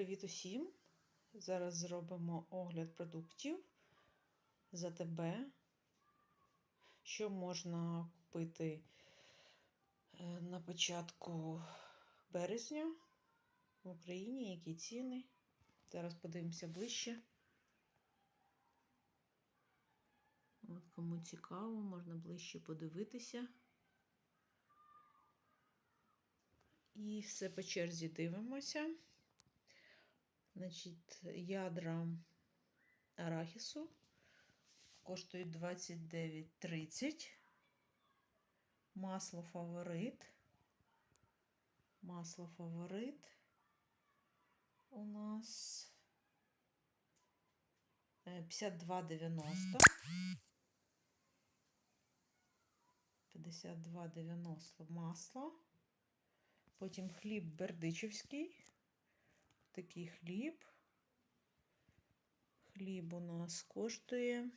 Привіт усім! Зараз зробимо огляд продуктів за ТБ, що можна купити е, на початку березня в Україні, які ціни. Зараз подивимося ближче. От Кому цікаво, можна ближче подивитися. І все по черзі дивимося. Значить, ядра арахісу коштують 29,30. Масло фаворит. Масло фаворит у нас 52,90. 52,90 масло. Потім хліб бердичівський. Такий хліб. Хліб у нас коштує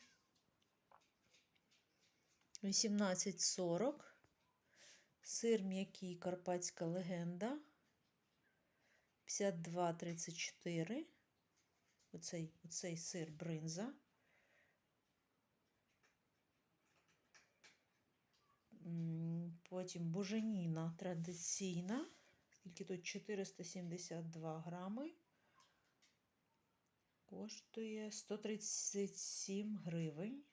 18,40. Сир м'який Карпатська легенда. 52,34. Оцей, оцей сир бринза. Потім буженіна традиційна. Скільки тут 472 грами. Коштує 137 гривень.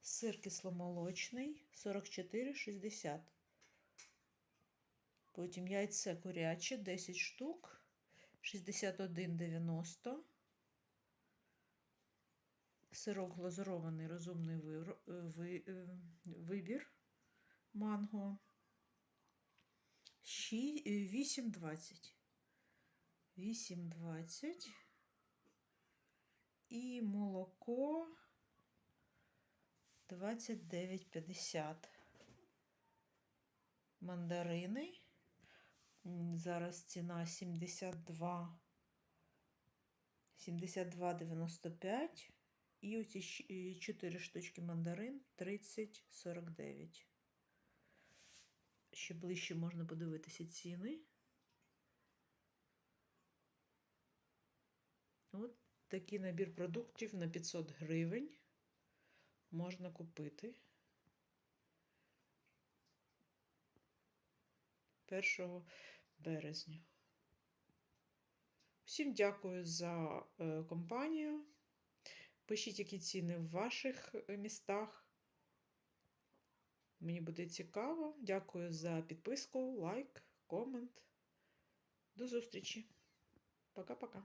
Сир кисломолочний 44,60. Потім яйце куряче 10 штук 61,90. Сирок глазурований розумний вибір манго. 8,20. 8,20. І молоко 29,50. Мандарини. Зараз ціна 72, 72,95. І оці 4 штучки мандарин 30,49. Ще ближче можна подивитися ціни. От такий набір продуктів на 500 гривень можна купити 1 березня. Всім дякую за компанію. Пишіть, які ціни в ваших містах. Мені буде цікаво. Дякую за підписку, лайк, комент. До зустрічі. Пока-пока.